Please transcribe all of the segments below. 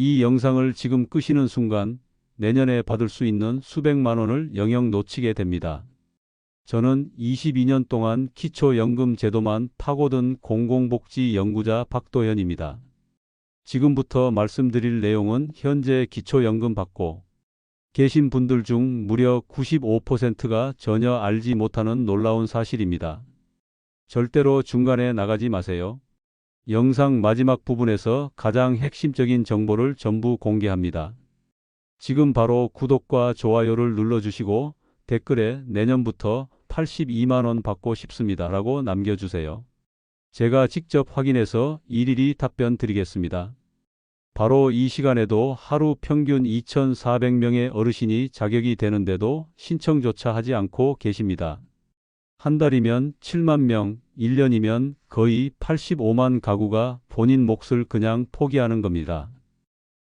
이 영상을 지금 끄시는 순간 내년에 받을 수 있는 수백만 원을 영영 놓치게 됩니다. 저는 22년 동안 기초연금 제도만 파고든 공공복지 연구자 박도현입니다. 지금부터 말씀드릴 내용은 현재 기초연금 받고 계신 분들 중 무려 95%가 전혀 알지 못하는 놀라운 사실입니다. 절대로 중간에 나가지 마세요. 영상 마지막 부분에서 가장 핵심적인 정보를 전부 공개합니다. 지금 바로 구독과 좋아요를 눌러주시고 댓글에 내년부터 82만원 받고 싶습니다. 라고 남겨주세요. 제가 직접 확인해서 일일이 답변 드리겠습니다. 바로 이 시간에도 하루 평균 2,400명의 어르신이 자격이 되는데도 신청조차 하지 않고 계십니다. 한 달이면 7만 명, 1년이면 거의 85만 가구가 본인 몫을 그냥 포기하는 겁니다.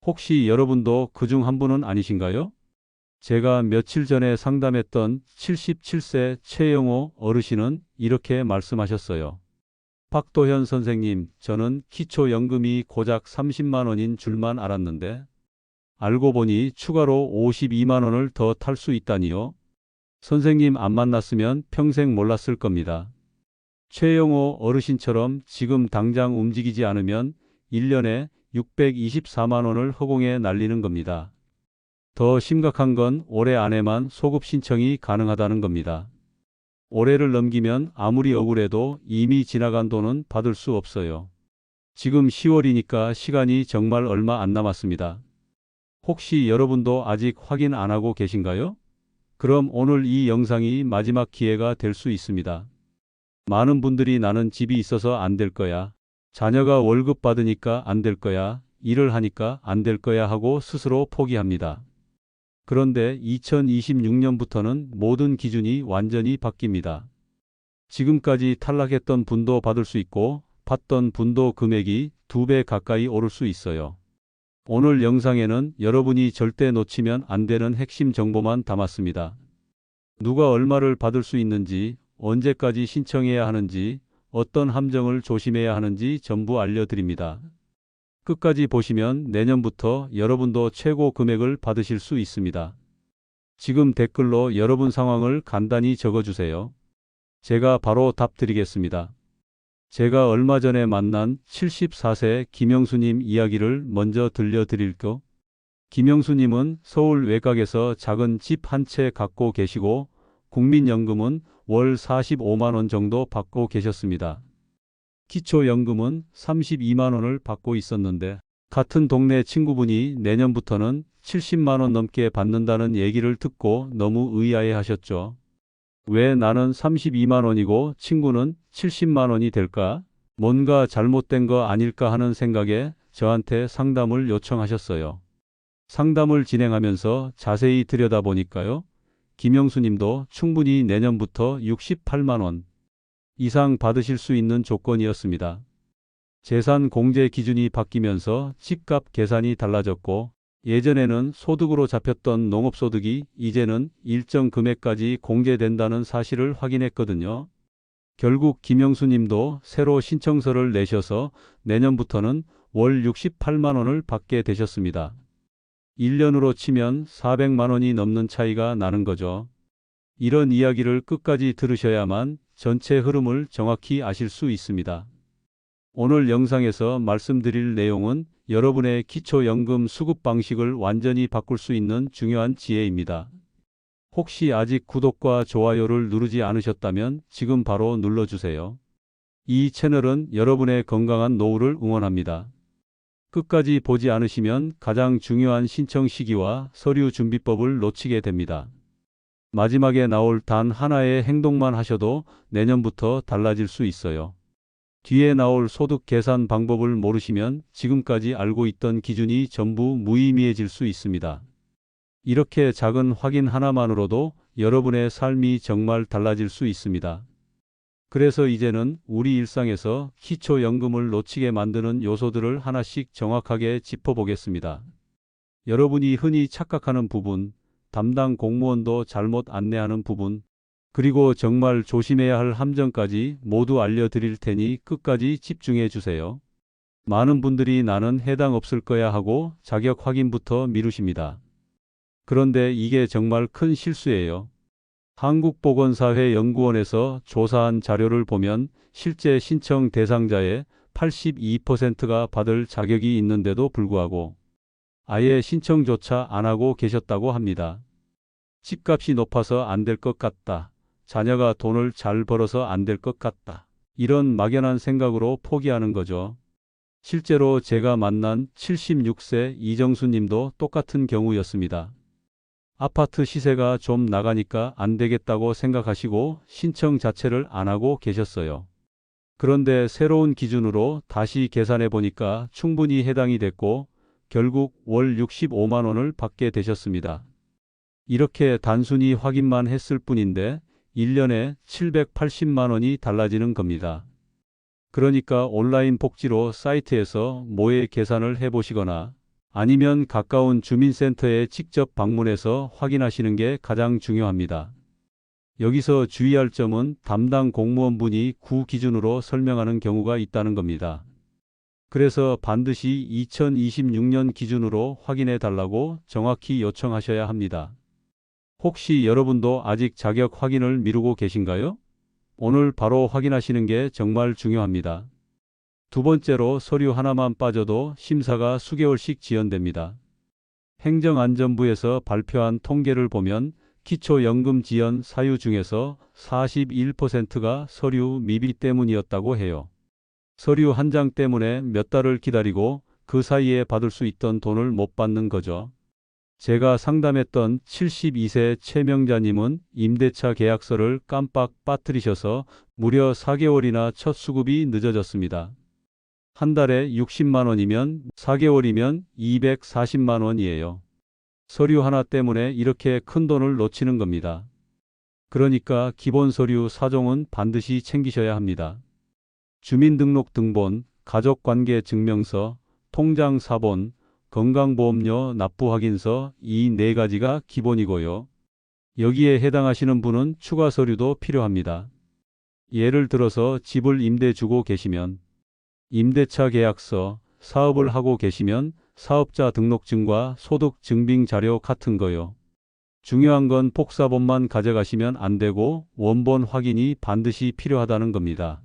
혹시 여러분도 그 중 한 분은 아니신가요? 제가 며칠 전에 상담했던 77세 최영호 어르신은 이렇게 말씀하셨어요. 박도현 선생님, 저는 기초연금이 고작 30만 원인 줄만 알았는데 알고 보니 추가로 52만 원을 더 탈 수 있다니요. 선생님 안 만났으면 평생 몰랐을 겁니다. 최영호 어르신처럼 지금 당장 움직이지 않으면 1년에 624만 원을 허공에 날리는 겁니다. 더 심각한 건 올해 안에만 소급 신청이 가능하다는 겁니다. 올해를 넘기면 아무리 억울해도 이미 지나간 돈은 받을 수 없어요. 지금 10월이니까 시간이 정말 얼마 안 남았습니다. 혹시 여러분도 아직 확인 안 하고 계신가요? 그럼 오늘 이 영상이 마지막 기회가 될 수 있습니다. 많은 분들이 나는 집이 있어서 안 될 거야. 자녀가 월급 받으니까 안 될 거야. 일을 하니까 안 될 거야 하고 스스로 포기합니다. 그런데 2026년부터는 모든 기준이 완전히 바뀝니다. 지금까지 탈락했던 분도 받을 수 있고 받던 분도 금액이 두 배 가까이 오를 수 있어요. 오늘 영상에는 여러분이 절대 놓치면 안 되는 핵심 정보만 담았습니다. 누가 얼마를 받을 수 있는지, 언제까지 신청해야 하는지, 어떤 함정을 조심해야 하는지 전부 알려드립니다. 끝까지 보시면 내년부터 여러분도 최고 금액을 받으실 수 있습니다. 지금 댓글로 여러분 상황을 간단히 적어주세요. 제가 바로 답 드리겠습니다. 제가 얼마 전에 만난 74세 김영수님 이야기를 먼저 들려드릴까? 김영수님은 서울 외곽에서 작은 집 한 채 갖고 계시고 국민연금은 월 45만 원 정도 받고 계셨습니다. 기초연금은 32만 원을 받고 있었는데 같은 동네 친구분이 내년부터는 70만 원 넘게 받는다는 얘기를 듣고 너무 의아해 하셨죠. 왜 나는 32만 원이고 친구는 70만 원이 될까? 뭔가 잘못된 거 아닐까 하는 생각에 저한테 상담을 요청하셨어요. 상담을 진행하면서 자세히 들여다보니까요. 김영수 님도 충분히 내년부터 68만 원 이상 받으실 수 있는 조건이었습니다. 재산 공제 기준이 바뀌면서 집값 계산이 달라졌고 예전에는 소득으로 잡혔던 농업소득이 이제는 일정 금액까지 공제된다는 사실을 확인했거든요. 결국 김영수 님도 새로 신청서를 내셔서 내년부터는 월 68만 원을 받게 되셨습니다. 1년으로 치면 400만 원이 넘는 차이가 나는 거죠. 이런 이야기를 끝까지 들으셔야만 전체 흐름을 정확히 아실 수 있습니다. 오늘 영상에서 말씀드릴 내용은 여러분의 기초연금 수급 방식을 완전히 바꿀 수 있는 중요한 지혜입니다. 혹시 아직 구독과 좋아요를 누르지 않으셨다면 지금 바로 눌러주세요. 이 채널은 여러분의 건강한 노후를 응원합니다. 끝까지 보지 않으시면 가장 중요한 신청 시기와 서류 준비법을 놓치게 됩니다. 마지막에 나올 단 하나의 행동만 하셔도 내년부터 달라질 수 있어요. 뒤에 나올 소득 계산 방법을 모르시면 지금까지 알고 있던 기준이 전부 무의미해질 수 있습니다. 이렇게 작은 확인 하나만으로도 여러분의 삶이 정말 달라질 수 있습니다. 그래서 이제는 우리 일상에서 기초연금을 놓치게 만드는 요소들을 하나씩 정확하게 짚어보겠습니다. 여러분이 흔히 착각하는 부분, 담당 공무원도 잘못 안내하는 부분, 그리고 정말 조심해야 할 함정까지 모두 알려드릴 테니 끝까지 집중해 주세요. 많은 분들이 나는 해당 없을 거야 하고 자격 확인부터 미루십니다. 그런데 이게 정말 큰 실수예요. 한국보건사회 연구원에서 조사한 자료를 보면 실제 신청 대상자의 82%가 받을 자격이 있는데도 불구하고 아예 신청조차 안 하고 계셨다고 합니다. 집값이 높아서 안 될 것 같다. 자녀가 돈을 잘 벌어서 안 될 것 같다. 이런 막연한 생각으로 포기하는 거죠. 실제로 제가 만난 76세 이정수 님도 똑같은 경우였습니다. 아파트 시세가 좀 나가니까 안 되겠다고 생각하시고 신청 자체를 안 하고 계셨어요. 그런데 새로운 기준으로 다시 계산해 보니까 충분히 해당이 됐고 결국 월 65만 원을 받게 되셨습니다. 이렇게 단순히 확인만 했을 뿐인데 1년에 780만 원이 달라지는 겁니다. 그러니까 온라인 복지로 사이트에서 모의 계산을 해보시거나 아니면 가까운 주민센터에 직접 방문해서 확인하시는 게 가장 중요합니다. 여기서 주의할 점은 담당 공무원분이 구 기준으로 설명하는 경우가 있다는 겁니다. 그래서 반드시 2026년 기준으로 확인해 달라고 정확히 요청하셔야 합니다. 혹시 여러분도 아직 자격 확인을 미루고 계신가요? 오늘 바로 확인하시는 게 정말 중요합니다. 두 번째로 서류 하나만 빠져도 심사가 수개월씩 지연됩니다. 행정안전부에서 발표한 통계를 보면 기초연금 지연 사유 중에서 41%가 서류 미비 때문이었다고 해요. 서류 한 장 때문에 몇 달을 기다리고 그 사이에 받을 수 있던 돈을 못 받는 거죠. 제가 상담했던 72세 최명자님은 임대차 계약서를 깜빡 빠뜨리셔서 무려 4개월이나 첫 수급이 늦어졌습니다. 한 달에 60만 원이면 4개월이면 240만 원이에요. 서류 하나 때문에 이렇게 큰 돈을 놓치는 겁니다. 그러니까 기본 서류 사종은 반드시 챙기셔야 합니다. 주민등록 등본, 가족관계 증명서, 통장 사본, 건강보험료 납부 확인서 이 네 가지가 기본이고요. 여기에 해당하시는 분은 추가 서류도 필요합니다. 예를 들어서 집을 임대 주고 계시면 임대차 계약서, 사업을 하고 계시면 사업자 등록증과 소득 증빙 자료 같은 거요. 중요한 건 복사본만 가져가시면 안 되고 원본 확인이 반드시 필요하다는 겁니다.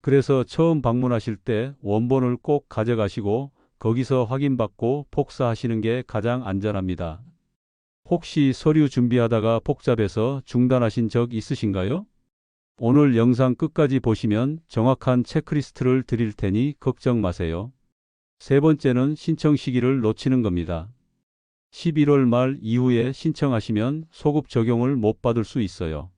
그래서 처음 방문하실 때 원본을 꼭 가져가시고 거기서 확인받고 복사하시는 게 가장 안전합니다. 혹시 서류 준비하다가 복잡해서 중단하신 적 있으신가요? 오늘 영상 끝까지 보시면 정확한 체크리스트를 드릴 테니 걱정 마세요. 세 번째는 신청 시기를 놓치는 겁니다. 11월 말 이후에 신청하시면 소급 적용을 못 받을 수 있어요.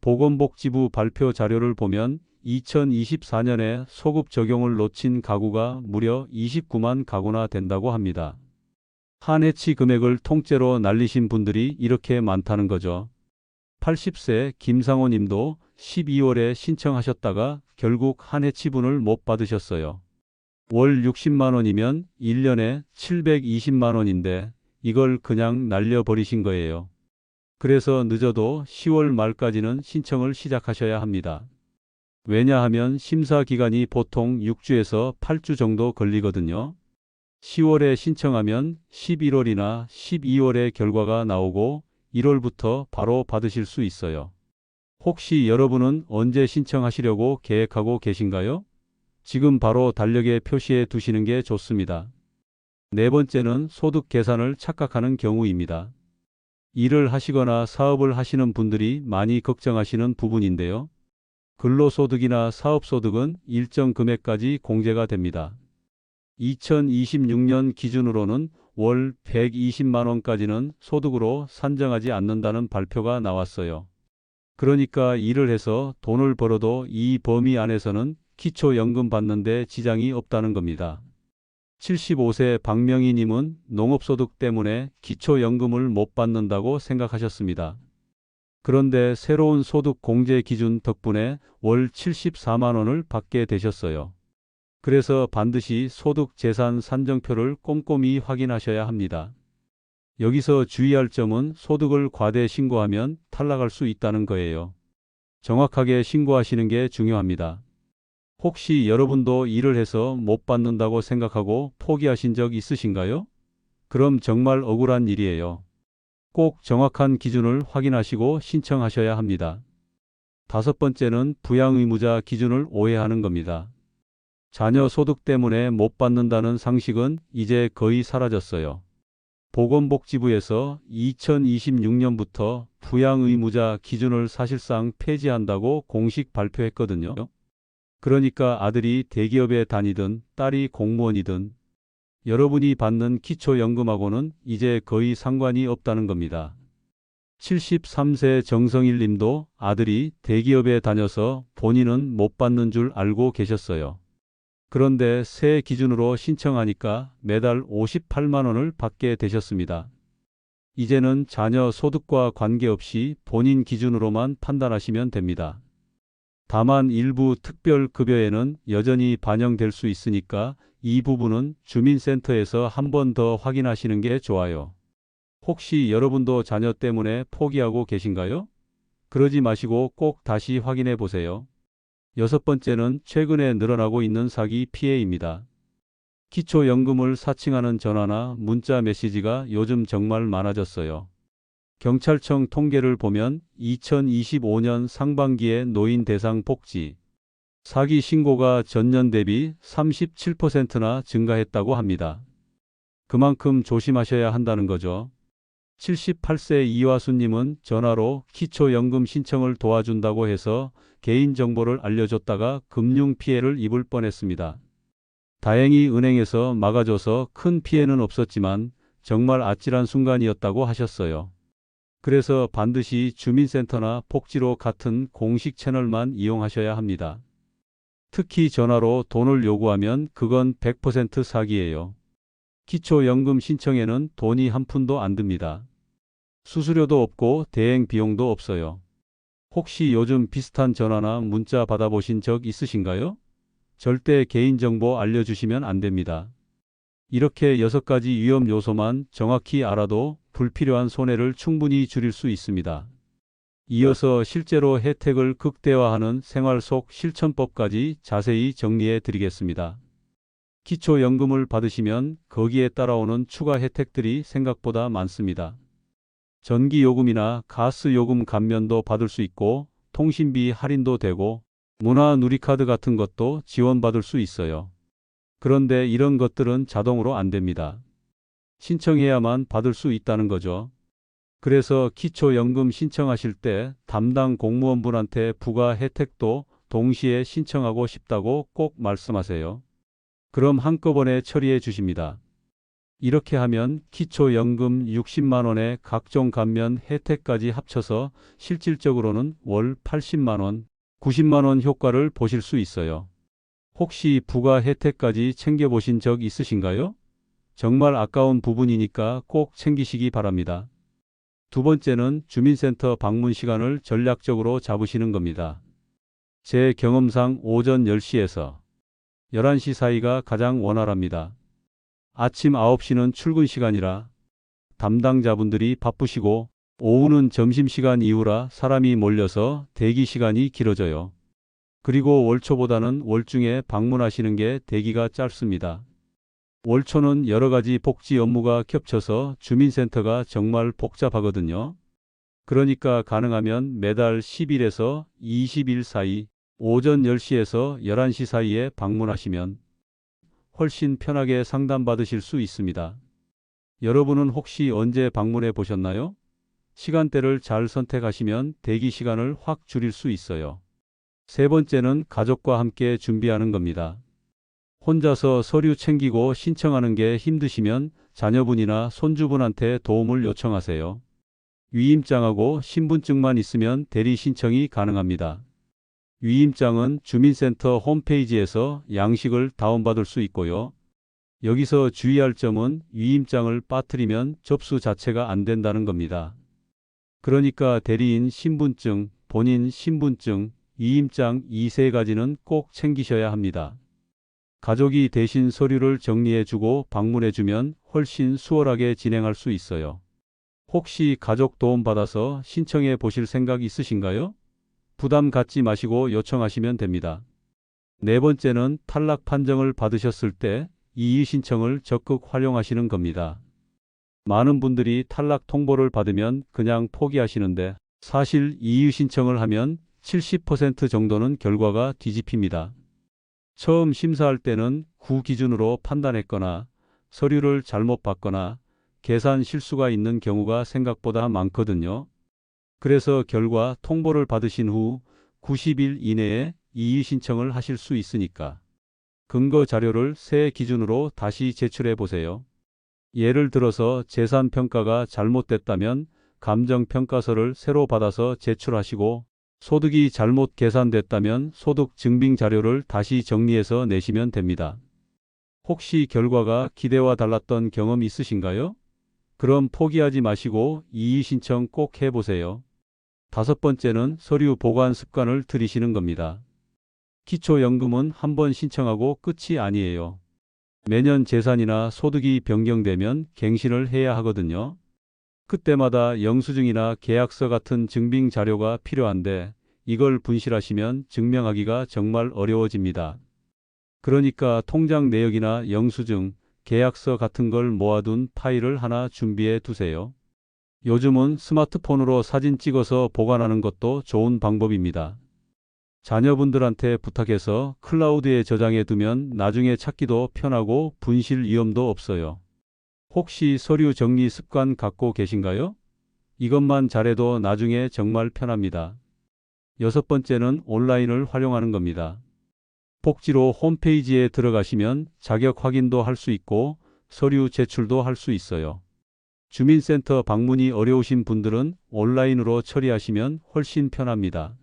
보건복지부 발표 자료를 보면 2024년에 소급 적용을 놓친 가구가 무려 29만 가구나 된다고 합니다. 한 해치 금액을 통째로 날리신 분들이 이렇게 많다는 거죠. 80세 김상호 님도 12월에 신청하셨다가 결국 한 해 치분을 못 받으셨어요. 월 60만 원이면 1년에 720만 원인데 이걸 그냥 날려버리신 거예요. 그래서 늦어도 10월 말까지는 신청을 시작하셔야 합니다. 왜냐하면 심사 기간이 보통 6주에서 8주 정도 걸리거든요. 10월에 신청하면 11월이나 12월에 결과가 나오고 1월부터 바로 받으실 수 있어요. 혹시 여러분은 언제 신청하시려고 계획하고 계신가요? 지금 바로 달력에 표시해 두시는 게 좋습니다. 네 번째는 소득 계산을 착각하는 경우입니다. 일을 하시거나 사업을 하시는 분들이 많이 걱정하시는 부분인데요. 근로소득이나 사업소득은 일정 금액까지 공제가 됩니다. 2026년 기준으로는 월 120만 원까지는 소득으로 산정하지 않는다는 발표가 나왔어요. 그러니까 일을 해서 돈을 벌어도 이 범위 안에서는 기초연금 받는데 지장이 없다는 겁니다. 75세 박명희 님은 농업소득 때문에 기초연금을 못 받는다고 생각하셨습니다. 그런데 새로운 소득 공제 기준 덕분에 월 74만 원을 받게 되셨어요. 그래서 반드시 소득 재산 산정표를 꼼꼼히 확인하셔야 합니다. 여기서 주의할 점은 소득을 과대 신고하면 탈락할 수 있다는 거예요. 정확하게 신고하시는 게 중요합니다. 혹시 여러분도 일을 해서 못 받는다고 생각하고 포기하신 적 있으신가요? 그럼 정말 억울한 일이에요. 꼭 정확한 기준을 확인하시고 신청하셔야 합니다. 다섯 번째는 부양 의무자 기준을 오해하는 겁니다. 자녀 소득 때문에 못 받는다는 상식은 이제 거의 사라졌어요. 보건복지부에서 2026년부터 부양의무자 기준을 사실상 폐지한다고 공식 발표했거든요. 그러니까 아들이 대기업에 다니든 딸이 공무원이든 여러분이 받는 기초연금하고는 이제 거의 상관이 없다는 겁니다. 73세 정성일 님도 아들이 대기업에 다녀서 본인은 못 받는 줄 알고 계셨어요. 그런데 새 기준으로 신청하니까 매달 58만 원을 받게 되셨습니다. 이제는 자녀 소득과 관계없이 본인 기준으로만 판단하시면 됩니다. 다만 일부 특별 급여에는 여전히 반영될 수 있으니까 이 부분은 주민센터에서 한 번 더 확인하시는 게 좋아요. 혹시 여러분도 자녀 때문에 포기하고 계신가요? 그러지 마시고 꼭 다시 확인해 보세요. 여섯 번째는 최근에 늘어나고 있는 사기 피해입니다. 기초연금을 사칭하는 전화나 문자 메시지가 요즘 정말 많아졌어요. 경찰청 통계를 보면 2025년 상반기에 노인 대상 복지, 사기 신고가 전년 대비 37%나 증가했다고 합니다. 그만큼 조심하셔야 한다는 거죠. 78세 이화수님은 전화로 기초연금 신청을 도와준다고 해서 개인정보를 알려줬다가 금융 피해를 입을 뻔했습니다. 다행히 은행에서 막아줘서 큰 피해는 없었지만 정말 아찔한 순간이었다고 하셨어요. 그래서 반드시 주민센터나 복지로 같은 공식 채널만 이용하셔야 합니다. 특히 전화로 돈을 요구하면 그건 100% 사기예요. 기초연금 신청에는 돈이 한 푼도 안 듭니다. 수수료도 없고 대행 비용도 없어요. 혹시 요즘 비슷한 전화나 문자 받아보신 적 있으신가요? 절대 개인정보 알려주시면 안 됩니다. 이렇게 여섯 가지 위험 요소만 정확히 알아도 불필요한 손해를 충분히 줄일 수 있습니다. 이어서 실제로 혜택을 극대화하는 생활 속 실천법까지 자세히 정리해 드리겠습니다. 기초연금을 받으시면 거기에 따라오는 추가 혜택들이 생각보다 많습니다. 전기요금이나 가스요금 감면도 받을 수 있고 통신비 할인도 되고 문화 누리카드 같은 것도 지원받을 수 있어요. 그런데 이런 것들은 자동으로 안 됩니다. 신청해야만 받을 수 있다는 거죠. 그래서 기초연금 신청하실 때 담당 공무원분한테 부가 혜택도 동시에 신청하고 싶다고 꼭 말씀하세요. 그럼 한꺼번에 처리해 주십니다. 이렇게 하면 기초연금 60만 원의 각종 감면 혜택까지 합쳐서 실질적으로는 월 80만 원, 90만 원 효과를 보실 수 있어요. 혹시 부가 혜택까지 챙겨보신 적 있으신가요? 정말 아까운 부분이니까 꼭 챙기시기 바랍니다. 두 번째는 주민센터 방문 시간을 전략적으로 잡으시는 겁니다. 제 경험상 오전 10시에서 11시 사이가 가장 원활합니다. 아침 9시는 출근 시간이라 담당자분들이 바쁘시고 오후는 점심시간 이후라 사람이 몰려서 대기 시간이 길어져요. 그리고 월초보다는 월중에 방문하시는 게 대기가 짧습니다. 월초는 여러 가지 복지 업무가 겹쳐서 주민센터가 정말 복잡하거든요. 그러니까 가능하면 매달 10일에서 20일 사이 오전 10시에서 11시 사이에 방문하시면 훨씬 편하게 상담받으실 수 있습니다. 여러분은 혹시 언제 방문해 보셨나요? 시간대를 잘 선택하시면 대기 시간을 확 줄일 수 있어요. 세 번째는 가족과 함께 준비하는 겁니다. 혼자서 서류 챙기고 신청하는 게 힘드시면 자녀분이나 손주분한테 도움을 요청하세요. 위임장하고 신분증만 있으면 대리 신청이 가능합니다. 위임장은 주민센터 홈페이지에서 양식을 다운받을 수 있고요. 여기서 주의할 점은 위임장을 빠뜨리면 접수 자체가 안 된다는 겁니다. 그러니까 대리인 신분증, 본인 신분증, 위임장 이 세 가지는 꼭 챙기셔야 합니다. 가족이 대신 서류를 정리해주고 방문해주면 훨씬 수월하게 진행할 수 있어요. 혹시 가족 도움 받아서 신청해 보실 생각 있으신가요? 부담 갖지 마시고 요청하시면 됩니다. 네 번째는 탈락 판정을 받으셨을 때 이의 신청을 적극 활용하시는 겁니다. 많은 분들이 탈락 통보를 받으면 그냥 포기하시는데 사실 이의 신청을 하면 70% 정도는 결과가 뒤집힙니다. 처음 심사할 때는 구 기준으로 판단했거나 서류를 잘못 받거나 계산 실수가 있는 경우가 생각보다 많거든요. 그래서 결과 통보를 받으신 후 90일 이내에 이의 신청을 하실 수 있으니까 근거 자료를 새 기준으로 다시 제출해 보세요. 예를 들어서 재산 평가가 잘못됐다면 감정 평가서를 새로 받아서 제출하시고 소득이 잘못 계산됐다면 소득 증빙 자료를 다시 정리해서 내시면 됩니다. 혹시 결과가 기대와 달랐던 경험 있으신가요? 그럼 포기하지 마시고 이의 신청 꼭 해보세요. 다섯 번째는 서류 보관 습관을 들이시는 겁니다. 기초연금은 한 번 신청하고 끝이 아니에요. 매년 재산이나 소득이 변경되면 갱신을 해야 하거든요. 그때마다 영수증이나 계약서 같은 증빙 자료가 필요한데 이걸 분실하시면 증명하기가 정말 어려워집니다. 그러니까 통장 내역이나 영수증, 계약서 같은 걸 모아둔 파일을 하나 준비해 두세요. 요즘은 스마트폰으로 사진 찍어서 보관하는 것도 좋은 방법입니다. 자녀분들한테 부탁해서 클라우드에 저장해 두면 나중에 찾기도 편하고 분실 위험도 없어요. 혹시 서류 정리 습관 갖고 계신가요? 이것만 잘해도 나중에 정말 편합니다. 여섯 번째는 온라인을 활용하는 겁니다. 복지로 홈페이지에 들어가시면 자격 확인도 할 수 있고 서류 제출도 할 수 있어요. 주민센터 방문이 어려우신 분들은 온라인으로 처리하시면 훨씬 편합니다.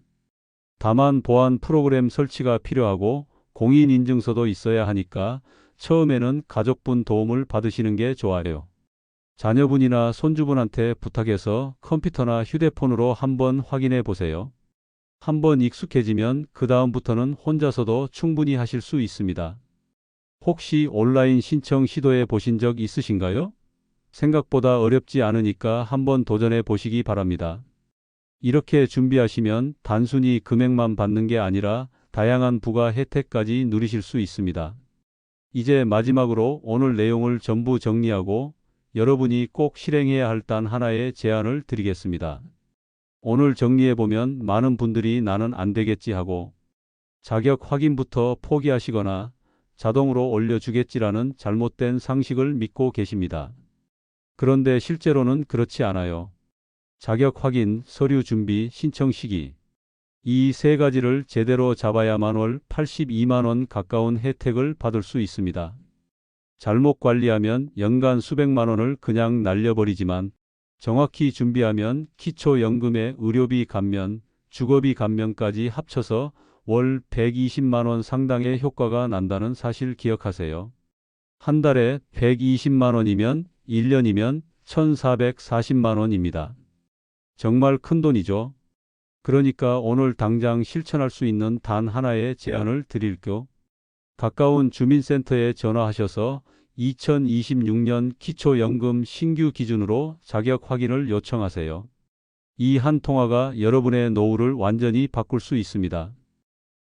다만 보안 프로그램 설치가 필요하고 공인인증서도 있어야 하니까 처음에는 가족분 도움을 받으시는 게 좋아요. 자녀분이나 손주분한테 부탁해서 컴퓨터나 휴대폰으로 한번 확인해 보세요. 한번 익숙해지면 그 다음부터는 혼자서도 충분히 하실 수 있습니다. 혹시 온라인 신청 시도해 보신 적 있으신가요? 생각보다 어렵지 않으니까 한번 도전해 보시기 바랍니다. 이렇게 준비하시면 단순히 금액만 받는 게 아니라 다양한 부가 혜택까지 누리실 수 있습니다. 이제 마지막으로 오늘 내용을 전부 정리하고 여러분이 꼭 실행해야 할 단 하나의 제안을 드리겠습니다. 오늘 정리해보면 많은 분들이 나는 안 되겠지 하고 자격 확인부터 포기하시거나 자동으로 올려주겠지라는 잘못된 상식을 믿고 계십니다. 그런데 실제로는 그렇지 않아요. 자격 확인, 서류 준비, 신청 시기. 이 세 가지를 제대로 잡아야만 월 82만원 가까운 혜택을 받을 수 있습니다. 잘못 관리하면 연간 수백만원을 그냥 날려버리지만 정확히 준비하면 기초연금의 의료비 감면, 주거비 감면까지 합쳐서 월 120만원 상당의 효과가 난다는 사실 기억하세요. 한 달에 120만원이면 1년이면 1440만원입니다. 정말 큰 돈이죠. 그러니까 오늘 당장 실천할 수 있는 단 하나의 제안을 드릴게요. 가까운 주민센터에 전화하셔서 2026년 기초연금 신규 기준으로 자격 확인을 요청하세요. 이 한 통화가 여러분의 노후를 완전히 바꿀 수 있습니다.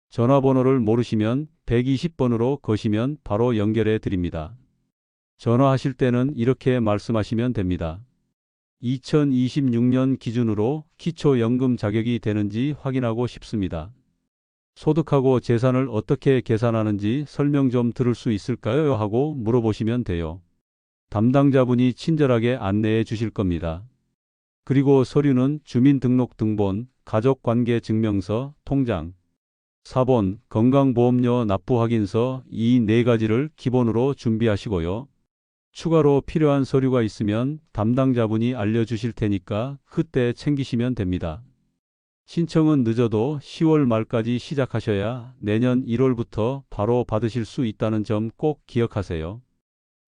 전화번호를 모르시면 120번으로 거시면 바로 연결해 드립니다. 전화하실 때는 이렇게 말씀하시면 됩니다. 2026년 기준으로 기초연금 자격이 되는지 확인하고 싶습니다. 소득하고 재산을 어떻게 계산하는지 설명 좀 들을 수 있을까요? 하고 물어보시면 돼요. 담당자분이 친절하게 안내해 주실 겁니다. 그리고 서류는 주민등록등본, 가족관계증명서, 통장, 사본, 건강보험료 납부 확인서 이 네 가지를 기본으로 준비하시고요. 추가로 필요한 서류가 있으면 담당자분이 알려주실 테니까 그때 챙기시면 됩니다. 신청은 늦어도 10월 말까지 시작하셔야 내년 1월부터 바로 받으실 수 있다는 점 꼭 기억하세요.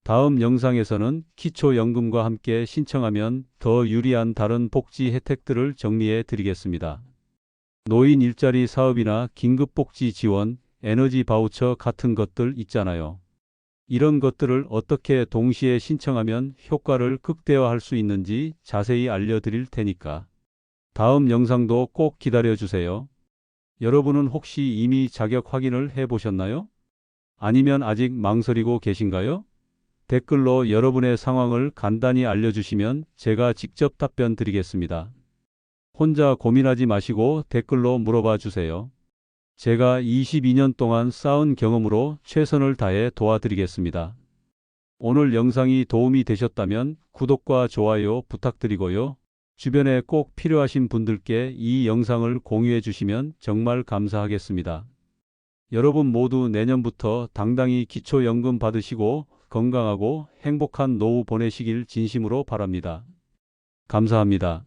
다음 영상에서는 기초연금과 함께 신청하면 더 유리한 다른 복지 혜택들을 정리해 드리겠습니다. 노인 일자리 사업이나 긴급복지 지원, 에너지 바우처 같은 것들 있잖아요. 이런 것들을 어떻게 동시에 신청하면 효과를 극대화할 수 있는지 자세히 알려드릴 테니까. 다음 영상도 꼭 기다려 주세요. 여러분은 혹시 이미 자격 확인을 해 보셨나요? 아니면 아직 망설이고 계신가요? 댓글로 여러분의 상황을 간단히 알려주시면 제가 직접 답변 드리겠습니다. 혼자 고민하지 마시고 댓글로 물어봐 주세요. 제가 22년 동안 쌓은 경험으로 최선을 다해 도와드리겠습니다. 오늘 영상이 도움이 되셨다면 구독과 좋아요 부탁드리고요. 주변에 꼭 필요하신 분들께 이 영상을 공유해 주시면 정말 감사하겠습니다. 여러분 모두 내년부터 당당히 기초연금 받으시고 건강하고 행복한 노후 보내시길 진심으로 바랍니다. 감사합니다.